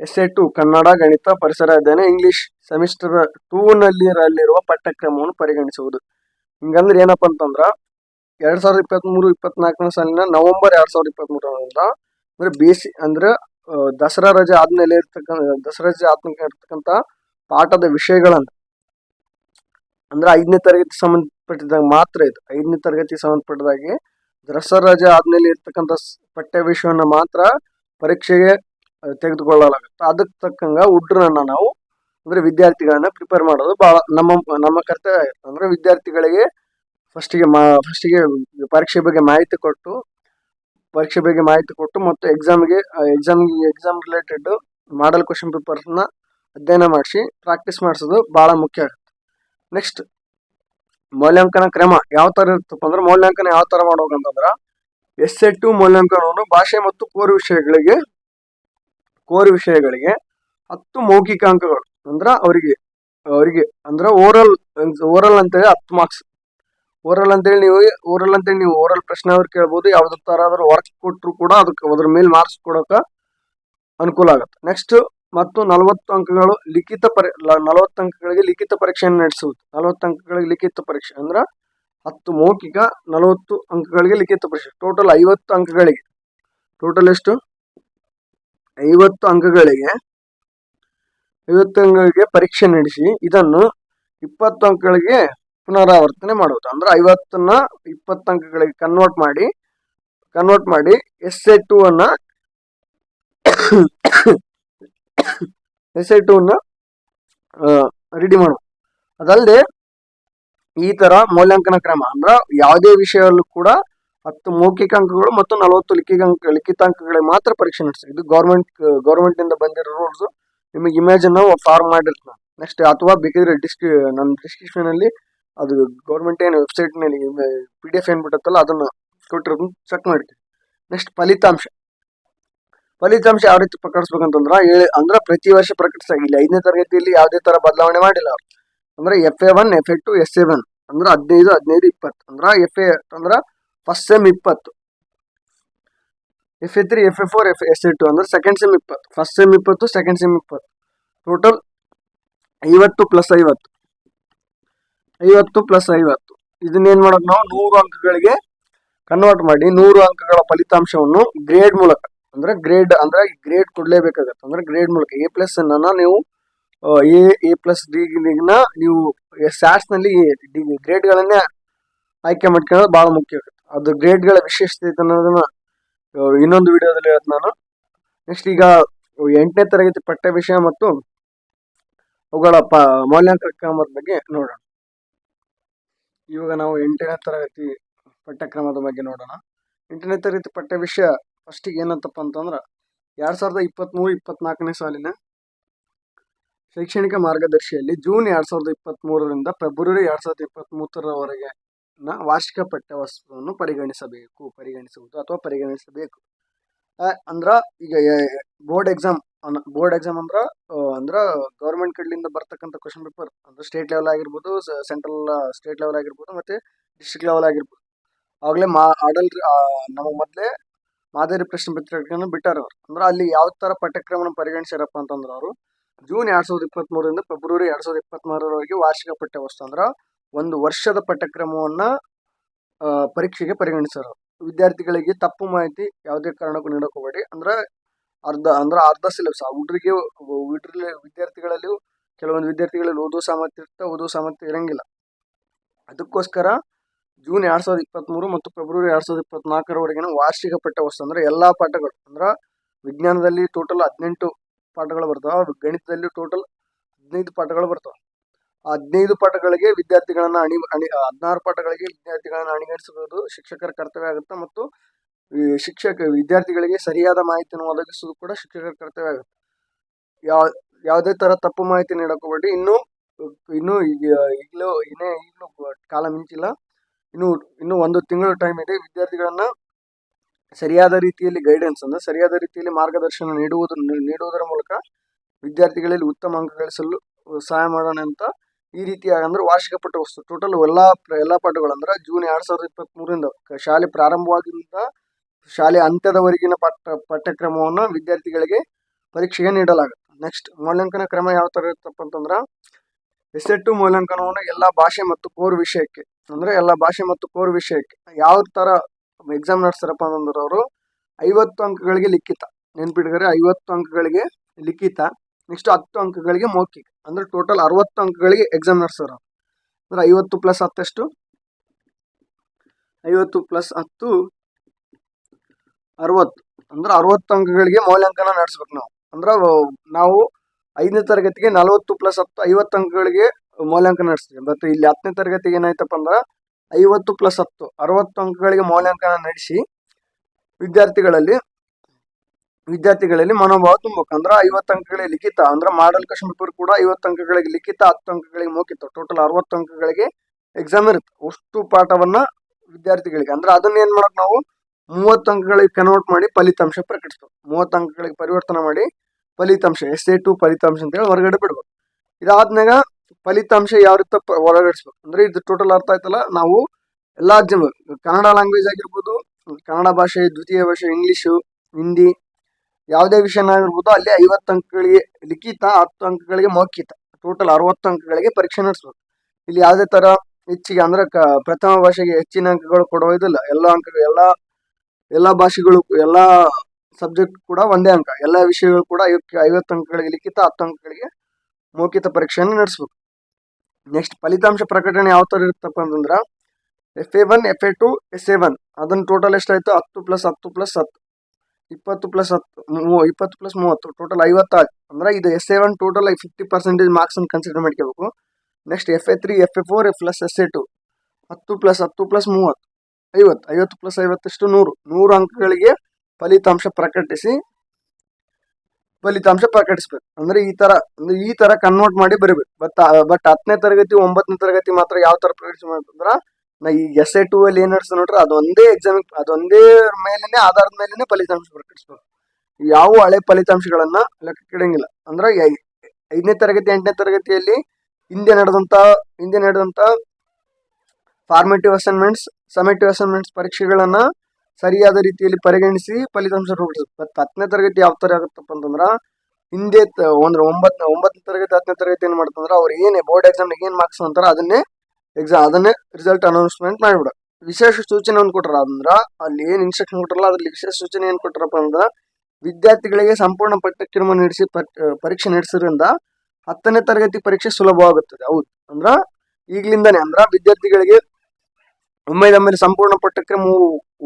ಎಸ್ ಎ ಟು ಕನ್ನಡ ಗಣಿತ ಪರಿಸರ ಅಧ್ಯಯನ ಇಂಗ್ಲಿಷ್ ಸೆಮಿಸ್ಟರ್ ಟೂ ನಲ್ಲಿರಲಿರುವ ಪಠ್ಯಕ್ರಮವನ್ನು ಪರಿಗಣಿಸುವುದು. ಹಿಂಗಂದ್ರೆ ಏನಪ್ಪಾ ಅಂತಂದ್ರ ಎರಡ್ ಸಾವಿರದ ಇಪ್ಪತ್ಮೂರು, ಇಪ್ಪತ್ನಾಲ್ಕನೇ ಸಾಲಿನ ನವೆಂಬರ್ ಎರಡ್ ಸಾವಿರದ ಇಪ್ಪತ್ಮೂರರಿಂದ ಅಂದ್ರೆ ಬೇಸಿ ಅಂದ್ರೆ ದಸರಾ ರಜೆ ಆದ್ಮೇಲೆ ಇರ್ತಕ್ಕಂಥ ದಸರಾ ರಜೆ ಆದ್ಮೇಲೆ ಇರ್ತಕ್ಕಂಥ ಪಾಠದ ವಿಷಯಗಳನ್ನ ಅಂದ್ರೆ ಐದನೇ ತರಗತಿ ಸಂಬಂಧಪಟ್ಟಿದಾಗ ಮಾತ್ರ ಇದು. ಐದನೇ ತರಗತಿ ಸಂಬಂಧಪಟ್ಟದಾಗೆ ದಸರಾ ರಜೆ ಆದ್ಮೇಲೆ ಇರ್ತಕ್ಕಂಥ ಪಠ್ಯ ವಿಷಯವನ್ನು ಮಾತ್ರ ಪರೀಕ್ಷೆಗೆ ತೆಗೆದುಕೊಳ್ಳಲಾಗುತ್ತೆ. ಅದಕ್ಕೆ ತಕ್ಕಂಗೆ ಹುಡ್ರನ್ನ ನಾವು, ಅಂದರೆ ವಿದ್ಯಾರ್ಥಿಗಳನ್ನ ಪ್ರಿಪೇರ್ ಮಾಡೋದು ಭಾಳ ನಮ್ಮ ನಮ್ಮ ಕರ್ತವ್ಯ ಆಗಿರುತ್ತೆ ಅಂದ್ರೆ ವಿದ್ಯಾರ್ಥಿಗಳಿಗೆ ಫಸ್ಟಿಗೆ ಮಾ ಫಸ್ಟಿಗೆ ಪರೀಕ್ಷೆ ಬಗ್ಗೆ ಮಾಹಿತಿ ಕೊಟ್ಟು, ಪರೀಕ್ಷೆ ಬಗ್ಗೆ ಮಾಹಿತಿ ಕೊಟ್ಟು ಮತ್ತು ಎಕ್ಸಾಮ್ಗೆ ಎಕ್ಸಾಮ್ಗೆ ಎಕ್ಸಾಮ್ ರಿಲೇಟೆಡ್ ಮಾಡಲ್ ಕ್ವಶನ್ ಪೇಪರ್ಸ್ನ ಅಧ್ಯಯನ ಮಾಡಿಸಿ ಪ್ರಾಕ್ಟೀಸ್ ಮಾಡಿಸೋದು ಭಾಳ ಮುಖ್ಯ ಆಗುತ್ತೆ. ನೆಕ್ಸ್ಟ್ ಮೌಲ್ಯಾಂಕನ ಕ್ರಮ ಯಾವ ಥರ ಇರ್ತಪ್ಪ ಅಂದ್ರೆ ಮೌಲ್ಯಾಂಕನ ಯಾವ ತರ ಮಾಡ್ಬೇಕಂತಂದ್ರ ಎಸ್ ಎ ಟು ಮೌಲ್ಯಾಂಕನವನ್ನು ಭಾಷೆ ಮತ್ತು ಕೋರ್ ವಿಷಯಗಳಿಗೆ ಕೋರ್ ವಿಷಯಗಳಿಗೆ, ಹತ್ತು ಮೌಖಿಕ ಅಂಕಗಳು ಅಂದ್ರ ಅವರಿಗೆ ಅವರಿಗೆ ಅಂದ್ರೆ ಓರಲ್ ಓರಲ್ ಅಂತೇಳಿ ಹತ್ತು ಮಾರ್ಕ್ಸ್ ಓರಲ್ ಅಂತೇಳಿ ನೀವು, ಓರಲ್ ಅಂತೇಳಿ ನೀವು ಓರಲ್ ಪ್ರಶ್ನೆ ಅವ್ರು ಕೇಳ್ಬೋದು, ಯಾವ್ದು ತರಾದ್ರೂ ವರ್ಕ್ ಕೊಟ್ಟರು ಕೂಡ ಅದಕ್ಕೆ ಅದ್ರ ಮೇಲೆ ಮಾರ್ಕ್ಸ್ ಕೊಡೋಕೆ ಅನುಕೂಲ ಆಗುತ್ತೆ. ನೆಕ್ಸ್ಟ್ ಮತ್ತು ನಲವತ್ತು ಅಂಕಗಳು ಲಿಖಿತ ಪರಿ ನಲವತ್ತು ಅಂಕಗಳಿಗೆ ಲಿಖಿತ ಪರೀಕ್ಷೆಯನ್ನು ನಡೆಸುವುದು. ನಲವತ್ತು ಅಂಕಗಳಿಗೆ ಲಿಖಿತ ಪರೀಕ್ಷೆ ಅಂದ್ರೆ ಹತ್ತು ಮೌಖಿಕ ನಲವತ್ತು ಅಂಕಗಳಿಗೆ ಲಿಖಿತ ಪರೀಕ್ಷೆ ಟೋಟಲ್ ಐವತ್ತು ಅಂಕಗಳಿಗೆ. ಟೋಟಲ್ ಎಷ್ಟು? ಐವತ್ತು ಅಂಕಗಳಿಗೆ. ಐವತ್ತು ಅಂಕಗಳಿಗೆ ಪರೀಕ್ಷೆ ನಡೆಸಿ, ಇದನ್ನು ಇಪ್ಪತ್ತು ಅಂಕಗಳಿಗೆ ಪುನರಾವರ್ತನೆ ಮಾಡುವುದು. ಅಂದ್ರೆ ಐವತ್ತನ್ನ ಇಪ್ಪತ್ತು ಅಂಕಗಳಿಗೆ ಕನ್ವರ್ಟ್ ಮಾಡಿ ಕನ್ವರ್ಟ್ ಮಾಡಿ ಎಸ್ ಎ ಟೂ ಅನ್ನ ಎಸ್ ಎ ಟೂ ಅನ್ನ ರೆಡಿ ಮಾಡುವ. ಅದಲ್ಲದೆ ಈ ತರ ಮೌಲ್ಯಾಂಕನ ಕ್ರಮ ಅಂದ್ರ ಯಾವುದೇ ವಿಷಯಲ್ಲೂ ಕೂಡ ಹತ್ತು ಮೌಖಿಕ ಅಂಕಗಳು ಮತ್ತು ನಲವತ್ತು ಲಿಖಿತಾಂಕ ಲಿಖಿತಾಂಕಗಳಿಗೆ ಮಾತ್ರ ಪರೀಕ್ಷೆ ನಡೆಸ್ತಾರೆ ಇದು ಗೌರ್ಮೆಂಟ್ ಗೌರ್ಮೆಂಟ್ ಇಂದ ಬಂದಿರೋ ರೂಲ್ಸ್ ನಿಮಗೆ ಇಮೇಜ್ ಅನ್ನು ಫಾರ್ಮ್ ಮಾಡಿರ್ತೀನಿ ನೆಕ್ಸ್ಟ್ ಅಥವಾ ಬೇಕಿದ್ರೆ ಡಿಸ್ಕ್ರಿ ನನ್ನ ಡಿಸ್ಕ್ರಿಪ್ಷನ್ ಅಲ್ಲಿ ಅದು ಗೌರ್ಮೆಂಟ್ ಏನು ವೆಬ್ಸೈಟ್ನಲ್ಲಿ ಪಿ ಡಿ ಎಫ್ ಏನ್ ಬಿಟ್ಟತ್ತಲ್ಲ ಅದನ್ನ ಕೊಟ್ಟಿರೋದನ್ನ ಚೆಕ್ ಮಾಡ್ತೀವಿ. ನೆಕ್ಸ್ಟ್ ಫಲಿತಾಂಶ. ಫಲಿತಾಂಶ ಯಾವ ರೀತಿ ಪ್ರಕಟಿಸ್ಬೇಕಂತಂದ್ರ ಅಂದ್ರ ಪ್ರತಿ ವರ್ಷ ಪ್ರಕಟಿಸಾಗಿಲ್ಲ ಐದನೇ ತರಗತಿಯಲ್ಲಿ ಯಾವುದೇ ತರ ಬದಲಾವಣೆ ಮಾಡಿಲ್ಲ ಅವ್ರು. ಅಂದ್ರೆ F A one F A two S A one ಅಂದ್ರೆ ಹದಿನೈದು ಹದಿನೈದು, ಇಪ್ಪತ್ತು. ಅಂದ್ರೆ ಎಫ್ ಎ ಅಂದ್ರೆ ಫಸ್ಟ್ ಸೆಮ್ ಇಪ್ಪತ್ತು. F A three F A four F S A two ಅಂದ್ರೆ ಸೆಕೆಂಡ್ ಸೆಮ್ ಇಪ್ಪತ್ತು. ಫಸ್ಟ್ ಸೆಮ್ ಇಪ್ಪತ್ತು ಸೆಕೆಂಡ್ ಸೆಮ್ ಇಪ್ಪತ್ತು. ಟೋಟಲ್ ಐವತ್ತು ಪ್ಲಸ್ ಐವತ್ತು. ಐವತ್ತು ಪ್ಲಸ್ ಐವತ್ತು. ಇದನ್ನೇನು ಮಾಡೋದು ನಾವು? ನೂರು ಅಂಕಗಳಿಗೆ ಕನ್ವರ್ಟ್ ಮಾಡಿ ನೂರು ಅಂಕಗಳ ಫಲಿತಾಂಶವನ್ನು ಗ್ರೇಡ್ ಮೂಲಕ, ಅಂದ್ರೆ ಗ್ರೇಡ್ ಅಂದ್ರೆ ಗ್ರೇಡ್ ಕೊಡ್ಲೇಬೇಕಾಗತ್ತೆ. ಅಂದ್ರೆ ಗ್ರೇಡ್ ಮೂಲಕ ಎ ಪ್ಲಸ್ ಅನ್ನ ನೀವು ಎ ಎ ಪ್ಲಸ್ ಡಿ ನೀವು ಸ್ಯಾಟ್ಸ್ನಲ್ಲಿ ಗ್ರೇಡ್ ಗಳನ್ನೇ ಆಯ್ಕೆ ಮಾಡ್ಕೊಳ್ಳೋದು ಬಹಳ ಮುಖ್ಯ. ಅದು ಗ್ರೇಡ್ಗಳ ವಿಶೇಷತೆ ಅನ್ನೋದನ್ನ ಇನ್ನೊಂದು ವಿಡಿಯೋದಲ್ಲಿ ಹೇಳ್ತೀನಿ ನಾನು. ನೆಕ್ಸ್ಟ್ ಈಗ ಎಂಟನೇ ತರಗತಿ ಪಠ್ಯ ವಿಷಯ ಮತ್ತು ಅವುಗಳ ಪ, ಮೌಲ್ಯಾಂಕನ ಕ್ರಮದ ಬಗ್ಗೆ ನೋಡೋಣ. ಇವಾಗ ನಾವು ಎಂಟನೇ ತರಗತಿ ಪಠ್ಯಕ್ರಮದ ಬಗ್ಗೆ ನೋಡೋಣ. ಎಂಟನೇ ತರಗತಿ ಪಠ್ಯ ವಿಷಯ ಫಸ್ಟಿಗೆ ಏನಂತಪ್ಪ ಅಂತಂದ್ರೆ, ಎರಡ್ ಸಾವಿರದ ಇಪ್ಪತ್ತ್ಮೂರು ಇಪ್ಪತ್ನಾಲ್ಕನೇ ಸಾಲಿನ ಶೈಕ್ಷಣಿಕ ಮಾರ್ಗದರ್ಶಿಯಲ್ಲಿ ಜೂನ್ ಎರಡು ಸಾವಿರದ ಇಪ್ಪತ್ತ್ ಮೂರರಿಂದ ಫೆಬ್ರವರಿ ಎರಡು ಸಾವಿರದ ಇಪ್ಪತ್ತ್ ಮೂರರವರೆಗೆ ನ ವಾರ್ಷಿಕ ಪಠ್ಯ ವಸ್ತುವನ್ನು ಪರಿಗಣಿಸಬೇಕು, ಪರಿಗಣಿಸುವುದು ಅಥವಾ ಪರಿಗಣಿಸಬೇಕು. ಅಂದ್ರೆ ಈಗ ಬೋರ್ಡ್ ಎಕ್ಸಾಮ್ ಬೋರ್ಡ್ ಎಕ್ಸಾಮ್ ಅಂದ್ರ ಅಂದ್ರೆ ಗೌರ್ಮೆಂಟ್ ಕಡೆಯಿಂದ ಬರ್ತಕ್ಕಂಥ ಕ್ವಶನ್ ಪೇಪರ್, ಅಂದ್ರೆ ಸ್ಟೇಟ್ ಲೆವೆಲ್ ಆಗಿರ್ಬೋದು ಸೆಂಟ್ರಲ್, ಸ್ಟೇಟ್ ಲೆವೆಲ್ ಆಗಿರ್ಬೋದು, ಮತ್ತೆ ಡಿಸ್ಟ್ರಿಕ್ಟ್ ಲೆವೆಲ್ ಆಗಿರ್ಬೋದು. ಆಗ್ಲೇ ಮಾ ಆಡಲ್ ನಮಗೆ ಮೊದಲೇ ಮಾದರಿ ಪ್ರಶ್ನೆ ಪತ್ರಿಕೆಯನ್ನು ಬಿಟ್ಟಾರ ಅವ್ರು ಅಂದ್ರೆ ಅಲ್ಲಿ ಯಾವ ಥರ ಪಠ್ಯಕ್ರಮನ ಪರಿಗಣಿಸ್ಯಾರಪ್ಪ ಅಂತಂದ್ರೆ ಅವರು ಜೂನ್ ಎರಡ್ ಸಾವಿರದ ಇಪ್ಪತ್ತ್ ಮೂರರಿಂದ ಫೆಬ್ರವರಿ ಎರಡ್ ಸಾವಿರದ ಇಪ್ಪತ್ತ್ ಮೂರರವರೆಗೆ ವಾರ್ಷಿಕ ಪಠ್ಯ ಅಂದ್ರೆ ಒಂದು ವರ್ಷದ ಪಠ್ಯಕ್ರಮವನ್ನ ಪರೀಕ್ಷೆಗೆ ಪರಿಗಣಿಸೋರು. ವಿದ್ಯಾರ್ಥಿಗಳಿಗೆ ತಪ್ಪು ಮಾಹಿತಿ ಯಾವುದೇ ಕಾರಣಕ್ಕೂ ನೀಡಕ್ ಹೋಗಬೇಡಿ. ಅಂದ್ರೆ ಅರ್ಧ ಅಂದ್ರೆ ಅರ್ಧ ಸಿಲೆಬಸ್ ಆ ಹುಡುಗರಿಗೆ ಹುಡ್ರಲ್ಲಿ ವಿದ್ಯಾರ್ಥಿಗಳಲ್ಲಿ ಕೆಲವೊಂದು ವಿದ್ಯಾರ್ಥಿಗಳಲ್ಲಿ ಓದೋ ಸಾಮರ್ಥ್ಯ ಇರುತ್ತೆ ಓದೋ ಸಾಮರ್ಥ್ಯ ಇರಂಗಿಲ್ಲ. ಅದಕ್ಕೋಸ್ಕರ ಜೂನ್ ಎರಡ್ ಸಾವಿರದ ಇಪ್ಪತ್ತ್ಮೂರು ಮತ್ತು ಫೆಬ್ರವರಿ ಎರಡ್ ಸಾವಿರದ ಇಪ್ಪತ್ನಾಲ್ಕರವರೆಗಿನ ವಾರ್ಷಿಕ ಪಠ್ಯವಸ್ತು ಅಂದ್ರೆ ಎಲ್ಲಾ ಪಾಠಗಳು. ಅಂದ್ರೆ ವಿಜ್ಞಾನದಲ್ಲಿ ಟೋಟಲ್ ಹದಿನೆಂಟು ಪಾಠಗಳು ಬರ್ತಾವ. ಗಣಿತದಲ್ಲಿ ಟೋಟಲ್ ಹದಿನೈದು ಪಾಠಗಳು ಬರ್ತಾವ. ಹದಿನೈದು ಪಾಠಗಳಿಗೆ ವಿದ್ಯಾರ್ಥಿಗಳನ್ನ ಅಣಿ ಅಣಿ, ಹದಿನಾರು ಪಾಠಗಳಿಗೆ ವಿದ್ಯಾರ್ಥಿಗಳನ್ನ ಅಣಿಗಣಿಸುವುದು ಶಿಕ್ಷಕರ ಕರ್ತವ್ಯ ಆಗುತ್ತೆ ಮತ್ತು ಶಿಕ್ಷಕ, ವಿದ್ಯಾರ್ಥಿಗಳಿಗೆ ಸರಿಯಾದ ಮಾಹಿತಿಯನ್ನು ಒದಗಿಸುವುದು ಕೂಡ ಶಿಕ್ಷಕರ ಕರ್ತವ್ಯ ಆಗುತ್ತೆ. ಯಾವ, ಯಾವುದೇ ತರ ತಪ್ಪು ಮಾಹಿತಿ ನೀಡಕ್ ಹೋಗ್ಬೇಡಿ. ಇನ್ನು ಇನ್ನು ಈಗ, ಈಗಲೂ, ಇನ್ನೇ ಈಗಲೂ ಕಾಲ ಮಿಂಚಿಲ್ಲ. ಇನ್ನು ಇನ್ನು ಒಂದು ತಿಂಗಳು ಟೈಮ್ ಇದೆ. ವಿದ್ಯಾರ್ಥಿಗಳನ್ನ ಸರಿಯಾದ ರೀತಿಯಲ್ಲಿ ಗೈಡೆನ್ಸ್ ಅಂದ್ರೆ ಸರಿಯಾದ ರೀತಿಯಲ್ಲಿ ಮಾರ್ಗದರ್ಶನ ನೀಡುವುದು ನೀಡುವುದರ ಮೂಲಕ ವಿದ್ಯಾರ್ಥಿಗಳಲ್ಲಿ ಉತ್ತಮ ಅಂಕ ಗಳಿಸಲು ಸಹಾಯ ಮಾಡೋಣ ಅಂತ ಈ ರೀತಿಯಾಗಿ ಅಂದ್ರೆ ವಾರ್ಷಿಕ ಪಠ್ಯ ವಸ್ತು ಟೋಟಲ್ ಎಲ್ಲಾ ಎಲ್ಲಾ ಪಾಠಗಳಂದ್ರೆ ಜೂನ್ ಎರಡ್ ಸಾವಿರದ ಇಪ್ಪತ್ತ್ ಮೂರಿಂದ ಶಾಲೆ ಪ್ರಾರಂಭವಾಗಿಂದ ಶಾಲೆ ಅಂತ್ಯದವರೆಗಿನ ಪಠ್ಯ ಪಠ್ಯಕ್ರಮವನ್ನು ವಿದ್ಯಾರ್ಥಿಗಳಿಗೆ ಪರೀಕ್ಷೆಗೆ ನೀಡಲಾಗುತ್ತೆ. ನೆಕ್ಸ್ಟ್ ಮೌಲ್ಯಾಂಕನ ಕ್ರಮ ಯಾವ ತರ ಇರ್ತಪ್ಪ ಅಂತಂದ್ರ ಎಸೆಟ್ಟು ಮೌಲ್ಯಾಂಕನವನ್ನು ಎಲ್ಲಾ ಭಾಷೆ ಮತ್ತು ಕೋರ್ ವಿಷಯಕ್ಕೆ, ಅಂದ್ರೆ ಎಲ್ಲಾ ಭಾಷೆ ಮತ್ತು ಕೋರ್ ವಿಷಯಕ್ಕೆ ಯಾವ ತರ ಎಕ್ಸಾಮ್ ನಡೆಸ್ತಾರಪ್ಪ ಅಂತಂದ್ರೆ ಅವರು, ಐವತ್ತು ಅಂಕಗಳಿಗೆ ಲಿಖಿತ. ನೆನ್ಪಿಟ್ಕರೆ ಐವತ್ತು ಅಂಕಗಳಿಗೆ ಲಿಖಿತ ನೆಕ್ಸ್ಟ್ ಹತ್ತು ಅಂಕಗಳಿಗೆ ಮೌಖಿಕ. ಅಂದ್ರೆ ಟೋಟಲ್ ಅರವತ್ತು ಅಂಕಗಳಿಗೆ ಎಕ್ಸಾಮ್ ನಡೆಸ್ತಾರ ಅಂದ್ರೆ ಐವತ್ತು ಪ್ಲಸ್ ಹತ್ತಷ್ಟು, ಐವತ್ತು ಪ್ಲಸ್ ಹತ್ತು, ಅರವತ್ತು. ಅಂದ್ರೆ ಅರವತ್ತು ಅಂಕಗಳಿಗೆ ಮೌಲ್ಯಾಂಕನ ನಡೆಸ್ಬೇಕು ನಾವು. ಅಂದ್ರೆ ನಾವು ಐದನೇ ತರಗತಿಗೆ ನಲವತ್ತು ಪ್ಲಸ್ ಹತ್ತು, ಐವತ್ತು ಅಂಕಗಳಿಗೆ ಮೌಲ್ಯಾಂಕನ ನಡೆಸ್ತೀವಿ. ಮತ್ತೆ ಇಲ್ಲಿ ಹತ್ತನೇ ತರಗತಿಗೆ ಏನಾಯ್ತಪ್ಪ ಅಂದ್ರೆ ಐವತ್ತು ಪ್ಲಸ್ ಹತ್ತು, ಅರವತ್ತು ಅಂಕಗಳಿಗೆ ಮೌಲ್ಯಾಂಕನ ನಡೆಸಿ ವಿದ್ಯಾರ್ಥಿಗಳಲ್ಲಿ ವಿದ್ಯಾರ್ಥಿಗಳಲ್ಲಿ ಮನೋಭಾವ ತುಂಬಬೇಕು. ಅಂದ್ರೆ ಐವತ್ತು ಅಂಕಗಳಿಗೆ ಲಿಖಿತ, ಅಂದ್ರೆ ಮಾಡಲ್ ಕ್ವಶನ್ ಕೂಡ ಐವತ್ತು ಅಂಕಗಳಿಗೆ ಲಿಖಿತ, ಹತ್ತು ಅಂಕಗಳಿಗೆ ಮೌಖಿತ ಟೋಟಲ್ ಅರವತ್ತು ಅಂಕಗಳಿಗೆ ಎಕ್ಸಾಮ್ ಇರುತ್ತೆ. ಅಷ್ಟು ಪಾಠವನ್ನ ವಿದ್ಯಾರ್ಥಿಗಳಿಗೆ. ಅಂದ್ರೆ ಅದನ್ನ ಏನ್ ಮಾಡಕ್ ನಾವು ಮೂವತ್ತು ಅಂಕಗಳಿಗೆ ಕನ್ವರ್ಟ್ ಮಾಡಿ ಫಲಿತಾಂಶ ಪ್ರಕಟಿಸ್ಬೇಕು. ಮೂವತ್ತು ಅಂಕಗಳಿಗೆ ಪರಿವರ್ತನೆ ಮಾಡಿ ಫಲಿತಾಂಶ ಎಸ್ ಎ ಟು ಫಲಿತಾಂಶ ಅಂತೇಳಿ ಹೊರಗಡೆ ಬಿಡ್ಬೇಕು. ಇದಾದ್ಮ್ಯಾಗ ಫಲಿತಾಂಶ ಯಾವ ರೀತಿ ಒಳಗಡಿಸ್ಬೇಕು? ಅಂದ್ರೆ ಇದು ಟೋಟಲ್ ಅರ್ಥ ಆಯ್ತಲ್ಲ? ನಾವು ಎಲ್ಲಾ ಕನ್ನಡ ಲ್ಯಾಂಗ್ವೇಜ್ ಆಗಿರ್ಬೋದು, ಕನ್ನಡ ಭಾಷೆ, ದ್ವಿತೀಯ ಭಾಷೆ ಇಂಗ್ಲಿಷು ಹಿಂದಿ, ಯಾವುದೇ ವಿಷಯನ ಆಗಿರ್ಬೋದು, ಅಲ್ಲಿ ಐವತ್ತು ಅಂಕಗಳಿಗೆ ಲಿಖಿತ, ಹತ್ತು ಅಂಕಗಳಿಗೆ ಮೌಖಿತ ಟೋಟಲ್ ಅರವತ್ತು ಅಂಕಗಳಿಗೆ ಪರೀಕ್ಷೆ ನಡೆಸ್ಬೇಕು. ಇಲ್ಲಿ ಯಾವುದೇ ತರ ಹೆಚ್ಚಿಗೆ ಅಂದ್ರೆ ಪ್ರಥಮ ಭಾಷೆಗೆ ಹೆಚ್ಚಿನ ಅಂಕಗಳು ಕೊಡುವ ಇದಿಲ್ಲ. ಎಲ್ಲ ಅಂಕಗಳು ಎಲ್ಲ ಎಲ್ಲ ಭಾಷೆಗಳು, ಎಲ್ಲ ಸಬ್ಜೆಕ್ಟ್ ಕೂಡ ಒಂದೇ ಅಂಕ. ಎಲ್ಲ ವಿಷಯಗಳು ಕೂಡ ಐವತ್ತು ಅಂಕಗಳಿಗೆ ಲಿಖಿತ, ಹತ್ತು ಅಂಕಗಳಿಗೆ ಮೌಖಿತ ಪರೀಕ್ಷೆಯನ್ನು ನಡೆಸ್ಬೇಕು. ನೆಕ್ಸ್ಟ್ ಫಲಿತಾಂಶ ಪ್ರಕಟಣೆ ಯಾವ ಥರ ಇರುತ್ತಪ್ಪ ಅಂತಂದ್ರೆ F A one F A two S A one ಅದನ್ನು ಟೋಟಲ್ ಎಷ್ಟಾಯಿತು? ಹತ್ತು ಪ್ಲಸ್ ಹತ್ತು ಪ್ಲಸ್ ಹತ್ತು. ಇಪ್ಪತ್ತು ಪ್ಲಸ್ ಹತ್ತು, ಮೂ- ಇಪ್ಪತ್ತು ಪ್ಲಸ್ ಮೂವತ್ತು. ಟೋಟಲ್ ಐವತ್ತಾರು ಅಂದ್ರೆ ಇದು S A one total fifty percentage marks ಅನ್ನು ಕನ್ಸಿಡರ್ ಮಾಡ್ಕೋಬೇಕು. Next F A three F A four plus S A two ಹತ್ತು ಪ್ಲಸ್ ಹತ್ತು ಪ್ಲಸ್ ಮೂವತ್ತು. ಐವತ್ತು. ಐವತ್ತು ಪ್ಲಸ್ ಐವತ್ತಷ್ಟು ನೂರು. ನೂರು ಅಂಕಗಳಿಗೆ ಫಲಿತಾಂಶ ಪ್ರಕಟಿಸಿ ಫಲಿತಾಂಶ ಪ್ರಕಟಿಸ್ಬೇಕು. ಅಂದ್ರೆ ಈ ತರ, ಅಂದ್ರೆ ಈ ತರ ಕನ್ವರ್ಟ್ ಮಾಡಿ ಬರಿಬೇಕು. ಬಟ್ ಬಟ್ ಹತ್ತನೇ ತರಗತಿ, ಒಂಬತ್ತನೇ ತರಗತಿ ಮಾತ್ರ ಯಾವ ತರ ಪ್ರಕಟಿಸ ಮಾಡ್ತಂದ್ರೆ ನಾ ಈ ಎಸ್ ಎ ಟು ಅಲ್ಲಿ ಏನ್ ನಡೆಸ ನೋಡ್ರಿ, ಅದೊಂದೇ ಎಕ್ಸಾಮ್ ಅದೊಂದೇ ಮೇಲೇನೆ, ಆಧಾರದ ಮೇಲೇನೆ ಫಲಿತಾಂಶ ಪ್ರಕಟಿಸ್ಬೇಕು. ಯಾವ ಹಳೆ ಫಲಿತಾಂಶಗಳನ್ನ ಲೆಕ್ಕಕ್ಕೆ ಇಡಂಗಿಲ್ಲ ಅಂದ್ರೆ ಐದನೇ ತರಗತಿ, ಎಂಟನೇ ತರಗತಿಯಲ್ಲಿ ಹಿಂದೆ ನಡೆದಂತ ಹಿಂದೆ ನಡೆದಂತ ಫಾರ್ಮೇಟಿವ್ ಅಸೈನ್ಮೆಂಟ್ಸ್ ಸಮೇಟಿವ್ ಅಸೈನ್ಮೆಂಟ್ಸ್ ಪರೀಕ್ಷೆಗಳನ್ನ ಸರಿಯಾದ ರೀತಿಯಲ್ಲಿ ಪರಿಗಣಿಸಿ ಫಲಿತಾಂಶ ರೂಪಿಸುತ್ತೆ ಮತ್ತು ಹತ್ತನೇ ತರಗತಿ ಯಾವ ಥರ ಆಗುತ್ತಪ್ಪ ಅಂತಂದ್ರೆ, ಹಿಂದೆ ತ- ಒಂದ್ರ ಒಂಬತ್ತನೇ ತರಗತಿ, ಹತ್ತನೇ ತರಗತಿ ಏನು ಮಾಡ್ತಂದ್ರೆ, ಅವ್ರು ಏನೇ ಬೋರ್ಡ್ ಎಕ್ಸಾಮ್ ಏನ್ ಮಾರ್ಕ್ಸ್ ಅಂತಾರೆ ಅದನ್ನೇ ಎಕ್ಸಾಮ್ ಅದನ್ನೇ ರಿಸಲ್ಟ್ ಅನೌನ್ಸ್ಮೆಂಟ್ ಮಾಡಿಬಿಡ. ವಿಶೇಷ ಸೂಚನೆ ಒಂದು ಕೊಟ್ರ ಅಂದ್ರ, ಅಲ್ಲಿ ಏನು ಇನ್ಸ್ಟ್ರಕ್ಷನ್ ಕೊಟ್ಟರಲ್ಲ ಅದ್ರಲ್ಲಿ ವಿಶೇಷ ಸೂಚನೆ ಏನು ಕೊಟ್ಟರಪ್ಪ ಅಂದ್ರೆ, ವಿದ್ಯಾರ್ಥಿಗಳಿಗೆ ಸಂಪೂರ್ಣ ಪಠ್ಯಕ್ರಮ ನಡೆಸಿ ಪರೀಕ್ಷೆ ನಡೆಸಿದ್ರಿಂದ ಹತ್ತನೇ ತರಗತಿ ಪರೀಕ್ಷೆ ಸುಲಭವಾಗುತ್ತದೆ. ಹೌದು. ಅಂದ್ರೆ ಈಗ್ಲಿಂದಾನೆ ಅಂದ್ರೆ ವಿದ್ಯಾರ್ಥಿಗಳಿಗೆ ಒಮ್ಮೆದೊಮ್ಮೆಲೆ ಸಂಪೂರ್ಣ ಪಠ್ಯಕ್ರಮ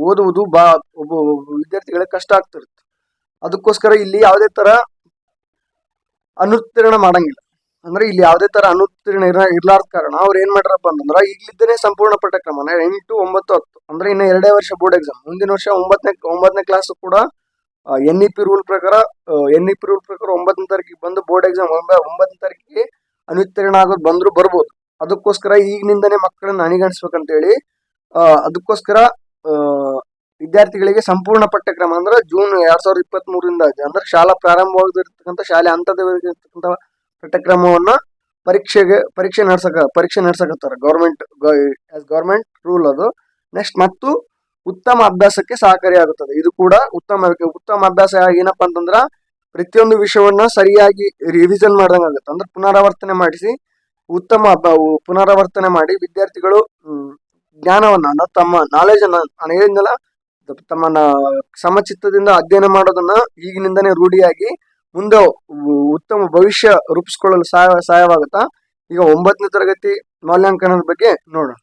ಓದುವುದು ಬಾ ಒಬ್ಬ ವಿದ್ಯಾರ್ಥಿಗಳಿಗೆ ಕಷ್ಟ ಆಗ್ತಿರುತ್ತೆ. ಅದಕ್ಕೋಸ್ಕರ ಇಲ್ಲಿ ಯಾವುದೇ ತರ ಅನುತ್ತೀರ್ಣ ಮಾಡಂಗಿಲ್ಲ. ಅಂದ್ರೆ ಇಲ್ಲಿ ಯಾವುದೇ ತರ ಅನುತ್ತೀರ್ಣ ಇರ ಇರ್ಲಾರ್ದ ಕಾರಣ ಅವ್ರು ಏನ್ ಮಾಡ್ರಪ್ಪ ಅಂತಂದ್ರ ಇಲ್ಲಿದ್ದೇನೆ ಸಂಪೂರ್ಣ ಪಠ್ಯಕ್ರಮ ಎಂಟು ಒಂಬತ್ತು ಹತ್ತು ಅಂದ್ರೆ ಇನ್ನು ಎರಡೇ ವರ್ಷ ಬೋರ್ಡ್ ಎಕ್ಸಾಮ್ ಮುಂದಿನ ವರ್ಷ ಒಂಬತ್ತನೇ ಒಂಬತ್ತನೇ ಕ್ಲಾಸ್ ಕೂಡ ಎನ್ ಇ ಪಿ ರೂಲ್ ಪ್ರಕಾರ ಎನ್ ಇ ಪಿ ರೂಲ್ ಪ್ರಕಾರ ಒಂಬತ್ತನೇ ತಾರೀಕಿಗೆ ಬಂದು ಬೋರ್ಡ್ ಎಕ್ಸಾಮ್ ಒಂಬತ್ತನೇ ತಾರೀಕಿಗೆ ಅನುತ್ತೀರ್ಣ ಆಗೋದು ಬಂದ್ರು ಬರ್ಬೋದು. ಅದಕ್ಕೋಸ್ಕರ ಈಗಿನಿಂದನೇ ಮಕ್ಕಳನ್ನ ಆ, ಅದಕ್ಕೋಸ್ಕರ ವಿದ್ಯಾರ್ಥಿಗಳಿಗೆ ಸಂಪೂರ್ಣ ಪಠ್ಯಕ್ರಮ ಅಂದ್ರೆ ಜೂನ್ ಎರಡ್ ಸಾವಿರದ ಇಪ್ಪತ್ತ್ ಮೂರಿಂದ ಅಂದ್ರೆ ಶಾಲಾ ಪ್ರಾರಂಭವಾಗಿರ್ತಕ್ಕಂಥ, ಶಾಲೆ ಹಂತದಲ್ಲಿರ್ತಕ್ಕಂಥ ಪಠ್ಯಕ್ರಮವನ್ನ ಪರೀಕ್ಷೆಗೆ, ಪರೀಕ್ಷೆ ನಡ್ಸಕ, ಪರೀಕ್ಷೆ ನಡ್ಸಕತ್ತಾರ ಗೌರ್ಮೆಂಟ್ ಗೌರ್ಮೆಂಟ್ ರೂಲ್ ಅದು. ನೆಕ್ಸ್ಟ್ ಮತ್ತು ಉತ್ತಮ ಅಭ್ಯಾಸಕ್ಕೆ ಸಹಕಾರಿಯಾಗುತ್ತದೆ ಇದು ಕೂಡ ಉತ್ತಮ ಉತ್ತಮ ಅಭ್ಯಾಸ ಏನಪ್ಪ ಅಂತಂದ್ರ ಪ್ರತಿಯೊಂದು ವಿಷಯವನ್ನ ಸರಿಯಾಗಿ ರಿವಿಷನ್ ಮಾಡ್ದಂಗಾಗುತ್ತೆ ಅಂದ್ರೆ ಪುನರಾವರ್ತನೆ ಮಾಡಿಸಿ, ಉತ್ತಮ ಪುನರಾವರ್ತನೆ ಮಾಡಿ ವಿದ್ಯಾರ್ಥಿಗಳು ಜ್ಞಾನವನ್ನ ತಮ್ಮ ನಾಲೆಜ್ ಅನ್ನ ನಾನು ಹೇಳಿದ್ನಲ್ಲ ಸಮಚಿತ್ತದಿಂದ ಅಧ್ಯಯನ ಮಾಡೋದನ್ನ ಈಗಿನಿಂದನೇ ರೂಢಿಯಾಗಿ ಮುಂದೆ ಉತ್ತಮ ಭವಿಷ್ಯ ರೂಪಿಸ್ಕೊಳ್ಳಲು ಸಹಾಯ ಸಹಾಯವಾಗುತ್ತಾ ಈಗ ಒಂಬತ್ತನೇ ತರಗತಿ ಮೌಲ್ಯಾಂಕನದ ಬಗ್ಗೆ ನೋಡೋಣ.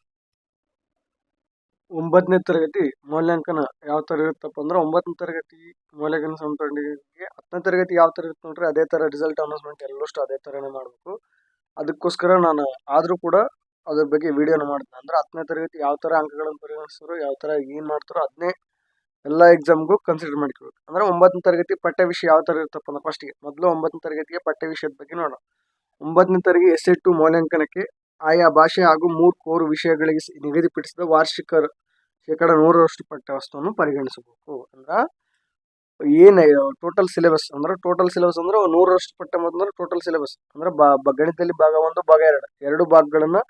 ಒಂಬತ್ತನೇ ತರಗತಿ ಮೌಲ್ಯಾಂಕನ ಯಾವ ತರ ಇರುತ್ತಪ್ಪ ಅಂದ್ರೆ ಒಂಬತ್ತನೇ ತರಗತಿ ಮೌಲ್ಯಾಂಕನ ಸಂಪರ್ಕಿಗೆ ಹತ್ತನೇ ತರಗತಿ ಯಾವ ತರ ಇರುತ್ತೆ ನೋಡ್ರಿ, ಅದೇ ತರ ರಿಸಲ್ಟ್ ಅನೌನ್ಸ್ಮೆಂಟ್ ಎಲ್ಲಷ್ಟು ಅದೇ ತರನೇ ಮಾಡ್ಬೇಕು. ಅದಕ್ಕೋಸ್ಕರ ನಾನು ಆದ್ರೂ ಕೂಡ ಅದ್ರ ಬಗ್ಗೆ ವಿಡಿಯೋನ ಮಾಡ್ತೀನಿ. ಅಂದ್ರೆ ಹತ್ತನೇ ತರಗತಿ ಯಾವ ತರ ಅಂಕಗಳನ್ನು ಪರಿಗಣಿಸಿದ್ರು, ಯಾವ ತರ ಏನ್ ಮಾಡ್ತಾರೋ ಅದನ್ನೇ ಎಲ್ಲ ಎಕ್ಸಾಮ್ಗೂ ಕನ್ಸಿಡರ್ ಮಾಡ್ಕೋಬೇಕು. ಅಂದ್ರೆ ಒಂಬತ್ತನೇ ತರಗತಿ ಪಠ್ಯ ವಿಷಯ ಯಾವ ತರ ಇರುತ್ತಪ್ಪ ಅಂದ್ರೆ ಫಸ್ಟ್ಗೆ ಮೊದಲು ಒಂಬತ್ತನೇ ತರಗತಿಗೆ ಪಠ್ಯ ವಿಷಯದ ಬಗ್ಗೆ ನೋಡೋಣ. ಒಂಬತ್ತನೇ ತರಗತಿ ಎಸ್ ಟು ಮೌಲ್ಯಾಂಕನಕ್ಕೆ ಆಯಾ ಭಾಷೆ ಹಾಗೂ ಮೂರು ಕೋರ್ ವಿಷಯಗಳಿಗೆ ನಿಗದಿಪಡಿಸಿದ ವಾರ್ಷಿಕ ಶೇಕಡ ನೂರರಷ್ಟು ಪಠ್ಯ ವಸ್ತುವನ್ನು ಪರಿಗಣಿಸಬೇಕು. ಅಂದ್ರೆ ಏನ ಟೋಟಲ್ ಸಿಲೆಬಸ್ ಅಂದ್ರೆ ಟೋಟಲ್ ಸಿಲೆಬಸ್ ಅಂದ್ರೆ ನೂರರಷ್ಟು ಪಠ್ಯ ಅಂದ್ರೆ ಟೋಟಲ್ ಸಿಲೆಬಸ್ ಅಂದ್ರೆ ಗಣಿತದಲ್ಲಿ ಭಾಗ ಒಂದು, ಭಾಗ ಎರಡು. ಎರಡು ಭಾಗಗಳನ್ನ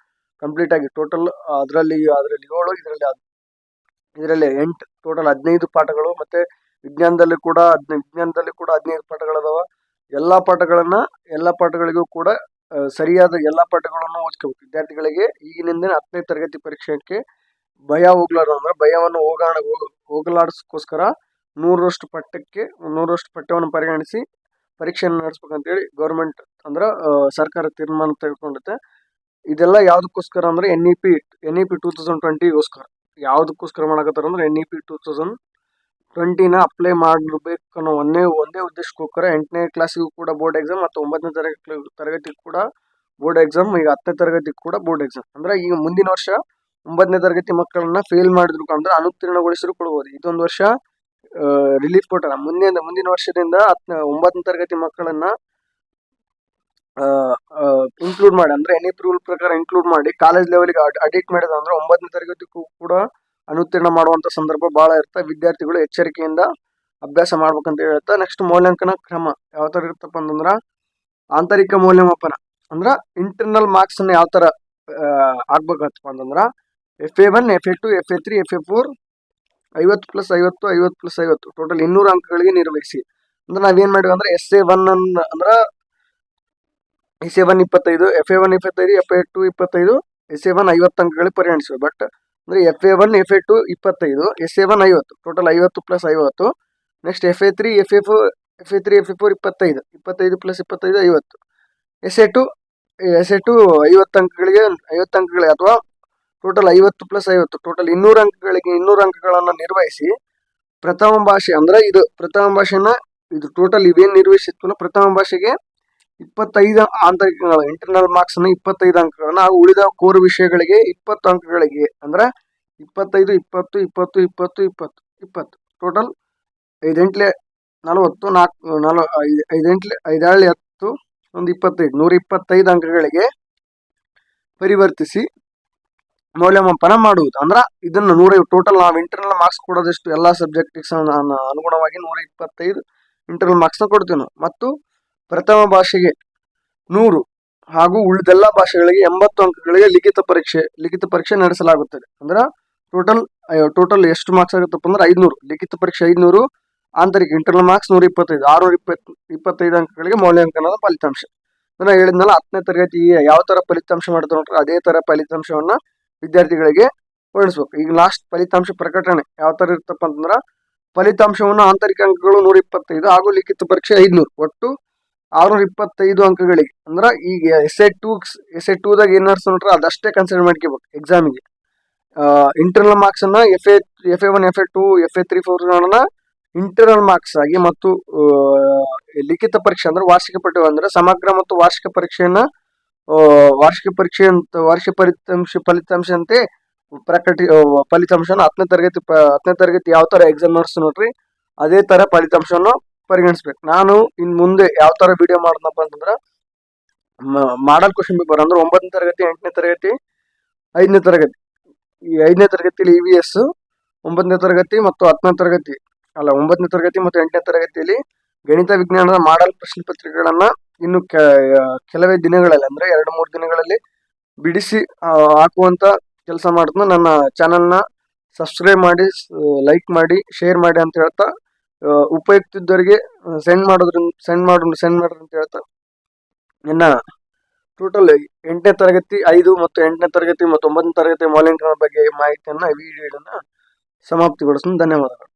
ಕಂಪ್ಲೀಟ್ ಆಗಿ ಟೋಟಲ್ ಅದರಲ್ಲಿ ಅದರಲ್ಲಿ ಏಳು, ಇದರಲ್ಲಿ ಇದರಲ್ಲಿ ಎಂಟು ಟೋಟಲ್ ಹದಿನೈದು ಪಾಠಗಳು ಮತ್ತೆ ವಿಜ್ಞಾನದಲ್ಲಿ ಕೂಡ ಹದಿನೈದು ವಿಜ್ಞಾನದಲ್ಲಿ ಕೂಡ ಹದಿನೈದು ಪಾಠಗಳದಾವ. ಎಲ್ಲಾ ಪಾಠಗಳನ್ನ, ಎಲ್ಲಾ ಪಾಠಗಳಿಗೂ ಕೂಡ ಸರಿಯಾದ ಎಲ್ಲಾ ಪಾಠಗಳನ್ನು ಓದ್ಕೋಬೇಕು ವಿದ್ಯಾರ್ಥಿಗಳಿಗೆ ಈಗಿನಿಂದ ಹತ್ತನೇ ತರಗತಿ ಪರೀಕ್ಷೆಗೆ ಭಯ ಹೋಗ್ಲಾರ್ದು ಅಂದ್ರೆ ಭಯವನ್ನು ಹೋಗಾಣ ಹೋಗಲಾಡಿಸ್ಕೋಸ್ಕರ ನೂರರಷ್ಟು ಪಠ್ಯಕ್ಕೆ, ನೂರರಷ್ಟು ಪಠ್ಯವನ್ನು ಪರಿಗಣಿಸಿ ಪರೀಕ್ಷೆಯನ್ನು ನಡೆಸ್ಬೇಕಂತೇಳಿ ಗೌರ್ಮೆಂಟ್ ಅಂದ್ರೆ ಸರ್ಕಾರ ತೀರ್ಮಾನ ತೆಗೆದುಕೊಂಡುತ್ತೆ ಇದೆಲ್ಲ ಯಾವ್ದಕ್ಕೋಸ್ಕರ ಅಂದ್ರೆ N E P N E P two thousand ಟ್ವೆಂಟಿಗೋಸ್ಕರ ಯಾವ್ದಕ್ಕೋಸ್ಕರ ಮಾಡಕತ್ತಾರ ಅಂದ್ರೆ N E P two thousand ಟ್ವೆಂಟಿನ apply ಮಾಡಬೇಕು ಅನ್ನೋ ಒಂದೇ ಒಂದೇ ಉದ್ದೇಶಕ್ಕೋಸ್ಕರ ಎಂಟನೇ ಕ್ಲಾಸಿಗೂ ಕೂಡ ಬೋರ್ಡ್ ಎಕ್ಸಾಮ್ ಮತ್ತು ಒಂಬತ್ತನೇ ತರಗತಿ ತರಗತಿ ಕೂಡ ಬೋರ್ಡ್ ಎಕ್ಸಾಮ್ ಈಗ ಹತ್ತನೇ ತರಗತಿ ಕೂಡ ಬೋರ್ಡ್ ಎಕ್ಸಾಮ್ ಅಂದ್ರೆ ಈಗ ಮುಂದಿನ ವರ್ಷ ಒಂಬತ್ತನೇ ತರಗತಿ ಮಕ್ಕಳನ್ನ ಫೇಲ್ ಮಾಡಿದ್ರು ಅಂದ್ರೆ ಅನುತ್ತೀರ್ಣಗೊಳಿಸಿದ್ರು ಕೊಡ್ಬೋದು. ಇದೊಂದು ವರ್ಷ ರಿಲೀಫ್ ಕೊಟ್ಟಾರ ಮುಂದಿನ ಮುಂದಿನ ವರ್ಷದಿಂದ ಹತ್ತ ಒಂಬತ್ತನೇ ತರಗತಿ ಮಕ್ಕಳನ್ನ ಇನ್ಕ್ಲೂಡ್ ಮಾಡಿ, ಅಂದ್ರೆ ಎನಿ ರೂಲ್ ಪ್ರಕಾರ ಇನ್ಕ್ಲೂಡ್ ಮಾಡಿ ಕಾಲೇಜ್ ಲೆವೆಲ್ಗೆ ಅಡಿಟ್ ಮಾಡಿದ ಅಂದ್ರೆ ಒಂಬತ್ತನೇ ತರಗತಿಗೂ ಕೂಡ ಅನುತ್ತೀರ್ಣ ಮಾಡುವಂತ ಸಂದರ್ಭ ಬಹಳ ಇರುತ್ತೆ. ವಿದ್ಯಾರ್ಥಿಗಳು ಎಚ್ಚರಿಕೆಯಿಂದ ಅಭ್ಯಾಸ ಮಾಡ್ಬೇಕಂತ ಹೇಳ್ತಾ ನೆಕ್ಸ್ಟ್ ಮೌಲ್ಯಾಂಕನ ಕ್ರಮ ಯಾವ ತರ ಇರುತ್ತಪ್ಪ ಅಂತಂದ್ರ ಆಂತರಿಕ ಮೌಲ್ಯಮಾಪನ. ಅಂದ್ರ ಇಂಟರ್ನಲ್ ಮಾರ್ಕ್ಸ್ ಅನ್ನ ಯಾವ ತರ ಆಗ್ಬೇಕಪ್ಪ ಅಂತಂದ್ರ F A one F A two F A three F A four ಐವತ್ತು ಪ್ಲಸ್ ಐವತ್ತು ಐವತ್ತು ಪ್ಲಸ್ ಐವತ್ತು. ಟೋಟಲ್ ಇನ್ನೂರು ಅಂಕಗಳಿಗೆ ನಿರ್ವಹಿಸಿ. ಅಂದ್ರೆ ನಾವೇನ್ ಮಾಡಿವಿ ಅಂದ್ರೆ ಎಸ್ ಎ ಒನ್ ಅಂದ್ರ ಎಸ್ ಎ ಒನ್ ಇಪ್ಪತ್ತೈದು ಎಫ್ ಎ ಒನ್ ಇಪ್ಪತ್ತೈದು ಎಫ್ ಎ ಟು ಇಪ್ಪತ್ತೈದು ಎಸ್ ಎ ಒನ್ ಐವತ್ತು ಅಂಕಗಳಿಗೆ ಪರಿಗಣಿಸುವ ಬಟ್ ಅಂದ್ರೆ F A one F A two ಇಪ್ಪತ್ತೈದು ಎಸ್ ಎ ಒನ್ ಐವತ್ತು ಟೋಟಲ್ ಐವತ್ತು ಪ್ಲಸ್ ಐವತ್ತು. Next F A three F A four F A three F A four ಇಪ್ಪತ್ತೈದು ಇಪ್ಪತ್ತೈದು ಪ್ಲಸ್ ಇಪ್ಪತ್ತೈದು, ಐವತ್ತು. S A two S A two ಐವತ್ತು ಅಂಕಗಳಿಗೆ ಐವತ್ತು ಅಂಕಗಳಿಗೆ ಅಥವಾ ಟೋಟಲ್ ಐವತ್ತು ಪ್ಲಸ್ ಐವತ್ತು ಟೋಟಲ್ ಇನ್ನೂರು ಅಂಕಗಳಿಗೆ ಇನ್ನೂರು ಅಂಕಗಳನ್ನು ನಿರ್ವಹಿಸಿ ಪ್ರಥಮ ಭಾಷೆ ಅಂದ್ರೆ ಇದು ಪ್ರಥಮ ಭಾಷೆನ ಇದು ಟೋಟಲ್ ಇವೇನು ನಿರ್ವಹಿಸಿತ್ತು ಪ್ರಥಮ ಭಾಷೆಗೆ ಇಪ್ಪತ್ತೈದು ಆಂತರಿಕಗಳ ಇಂಟರ್ನಲ್ ಮಾರ್ಕ್ಸ್ ಅನ್ನು ಇಪ್ಪತ್ತೈದು ಅಂಕಗಳನ್ನ, ಹಾಗೂ ಉಳಿದ ಕೋರ್ ವಿಷಯಗಳಿಗೆ ಇಪ್ಪತ್ತು ಅಂಕಗಳಿಗೆ, ಅಂದ್ರೆ ಇಪ್ಪತ್ತೈದು, ಇಪ್ಪತ್ತು ಇಪ್ಪತ್ತು ಇಪ್ಪತ್ತು ಇಪ್ಪತ್ತು ಇಪ್ಪತ್ತು. ಟೋಟಲ್ ಐದೆಂಟ್ಲೆ ನಲವತ್ತು, ನಾಲ್ಕು, ನಲ ಐದು ಐದೆಂಟ್ಲೆ ಐದೇಳು ಹತ್ತು, ಒಂದು ಇಪ್ಪತ್ತೈದು. ನೂರ ಇಪ್ಪತ್ತೈದು ಅಂಕಗಳಿಗೆ ಪರಿವರ್ತಿಸಿ ಮೌಲ್ಯಮಾಪನ ಮಾಡುವುದು. ಅಂದ್ರೆ ಇದನ್ನ ನೂರ ಟೋಟಲ್ ನಾವು ಇಂಟರ್ನಲ್ ಮಾರ್ಕ್ಸ್ ಕೊಡೋದಷ್ಟು ಎಲ್ಲಾ ನಾನು ಅನುಗುಣವಾಗಿ ನೂರ ಇಪ್ಪತ್ತೈದು ಇಂಟರ್ನಲ್ ಮಾರ್ಕ್ಸ್ ಕೊಡ್ತೇವೆ ಕೊಡ್ತೀವಿ ನಾವು. ಮತ್ತು ಪ್ರಥಮ ಭಾಷೆಗೆ ನೂರು ಹಾಗೂ ಉಳಿದೆಲ್ಲ ಭಾಷೆಗಳಿಗೆ ಎಂಬತ್ತು ಅಂಕಗಳಿಗೆ ಲಿಖಿತ ಪರೀಕ್ಷೆ ಲಿಖಿತ ಪರೀಕ್ಷೆ ನಡೆಸಲಾಗುತ್ತದೆ. ಅಂದ್ರೆ ಟೋಟಲ್ ಟೋಟಲ್ ಎಷ್ಟು ಮಾರ್ಕ್ಸ್ ಆಗುತ್ತಪ್ಪ ಅಂದ್ರೆ ಐದ್ನೂರು. ಲಿಖಿತ ಪರೀಕ್ಷೆ ಐದ್ನೂರು, ಆಂತರಿಕ ಇಂಟರ್ನಲ್ ಮಾರ್ಕ್ಸ್ ನೂರ ಇಪ್ಪತ್ತೈದು ಆರ್ನೂರ ಇಪ್ಪತ್ತು ಇಪ್ಪತ್ತೈದು ಅಂಕಗಳಿಗೆ ಮೌಲ್ಯಾಂಕನದ ಫಲಿತಾಂಶ. ನಾನು ಹೇಳಿದ್ನಲ್ಲ ಹತ್ತನೇ ತರಗತಿ ಯಾವ ತರ ಫಲಿತಾಂಶ ಮಾಡಿದ್ರು ನೋಡ್ರಿ, ಅದೇ ತರ ಫಲಿತಾಂಶವನ್ನ ವಿದ್ಯಾರ್ಥಿಗಳಿಗೆ ಹೊರಡಿಸ್ಬೇಕು. ಈಗ ಲಾಸ್ಟ್ ಫಲಿತಾಂಶ ಪ್ರಕಟಣೆ ಯಾವ ತರ ಇರ್ತಪ್ಪ ಅಂತಂದ್ರ, ಫಲಿತಾಂಶವನ್ನು ಆಂತರಿಕ ಅಂಕಗಳು ನೂರ ಇಪ್ಪತ್ತೈದು ಹಾಗೂ ಲಿಖಿತ ಪರೀಕ್ಷೆ ಐದ್ನೂರು. ಒಟ್ಟು ಆರ್ನೂರ ಇಪ್ಪತ್ತೈದು ಅಂಕಗಳಿಗೆ. ಅಂದ್ರೆ ಈಗ S A two S A ಟೂದಾಗ ಏನ್ ನೋಡ್ರಿ, ಅದಷ್ಟೇ ಕನ್ಸಿಡರ್ ಮಾಡ್ಕೋಬೇಕು ಎಕ್ಸಾಮಿಗೆ ಇಂಟರ್ನಲ್ ಮಾರ್ಕ್ಸ್ ಅನ್ನ F A F A one F A two F A three four internal marks ಆಗಿ ಮತ್ತು ಲಿಖಿತ ಪರೀಕ್ಷೆ ಅಂದ್ರೆ ವಾರ್ಷಿಕ ಪಠ್ಯ ಅಂದ್ರೆ ಸಮಗ್ರ ಮತ್ತು ವಾರ್ಷಿಕ ಪರೀಕ್ಷೆಯನ್ನ ವಾರ್ಷಿಕ ಪರೀಕ್ಷೆ ಅಂತ, ವಾರ್ಷಿಕ ಫಲಿತಾಂಶ ಫಲಿತಾಂಶಂತೆ ಪ್ರಕಟಿ ಫಲಿತಾಂಶನ ಹತ್ತನೇ ತರಗತಿ ಹತ್ತನೇ ತರಗತಿ ಯಾವ ತರ ಎಕ್ಸಾಮ್ ನಡೆಸ್ ನೋಡ್ರಿ, ಅದೇ ತರ ಫಲಿತಾಂಶವನ್ನು ಪರಿಗಣಿಸ್ಬೇಕು. ನಾನು ಇನ್ ಮುಂದೆ ಯಾವ ತರ ವಿಡಿಯೋ ಮಾಡ್ದಪ್ಪ ಅಂತಂದ್ರೆ ಮಾಡಲ್ ಕ್ವಶನ್ ಪೇಪರ್ ಅಂದ್ರೆ ಒಂಬತ್ತನೇ ತರಗತಿ, ಎಂಟನೇ ತರಗತಿ, ಐದನೇ ತರಗತಿ. ಈ ಐದನೇ ತರಗತಿಯಲ್ಲಿ ಇ ವಿ ಎಸ್ ಒಂಬತ್ತನೇ ತರಗತಿ ಮತ್ತು ಹತ್ತನೇ ತರಗತಿ. ಅಲ್ಲ, ಒಂಬತ್ತನೇ ತರಗತಿ ಮತ್ತು ಎಂಟನೇ ತರಗತಿಯಲ್ಲಿ ಗಣಿತ ವಿಜ್ಞಾನದ ಮಾಡಲ್ ಪ್ರಶ್ನೆ ಪತ್ರಿಕೆಗಳನ್ನ ಇನ್ನು ಕೆಲವೇ ದಿನಗಳಲ್ಲಿ, ಅಂದ್ರೆ ಎರಡು, ಮೂರು ದಿನಗಳಲ್ಲಿ ಬಿಡಿಸಿ ಹಾಕುವಂತ ಕೆಲಸ ಮಾಡಿದ್ನ ನನ್ನ ಚಾನೆಲ್ನ ಸಬ್ಸ್ಕ್ರೈಬ್ ಮಾಡಿ ಲೈಕ್ ಮಾಡಿ ಶೇರ್ ಮಾಡಿ ಅಂತ ಹೇಳ್ತಾ ಉಪಯುಕ್ತ ಇದ್ದವರಿಗೆ ಸೆಂಡ್ ಮಾಡೋದ್ರಿಂದ ಸೆಂಡ್ ಮಾಡು ಸೆಂಡ್ ಮಾಡ್ರಿ ಅಂತ ಹೇಳ್ತಾ. ಇನ್ನ ಟೋಟಲ್ ಎಂಟನೇ ತರಗತಿ, ಐದು ಮತ್ತು ಎಂಟನೇ ತರಗತಿ ಮತ್ತು ಒಂಬತ್ತನೇ ತರಗತಿ ಮೌಲ್ಯಾಂಕನ ಬಗ್ಗೆ ಮಾಹಿತಿಯನ್ನ ವಿಡಿಯೋ ವಿಡಿಯೋನ ಸಮಾಪ್ತಿಗೊಳಿಸ್ತೀನಿ. ಧನ್ಯವಾದಗಳು.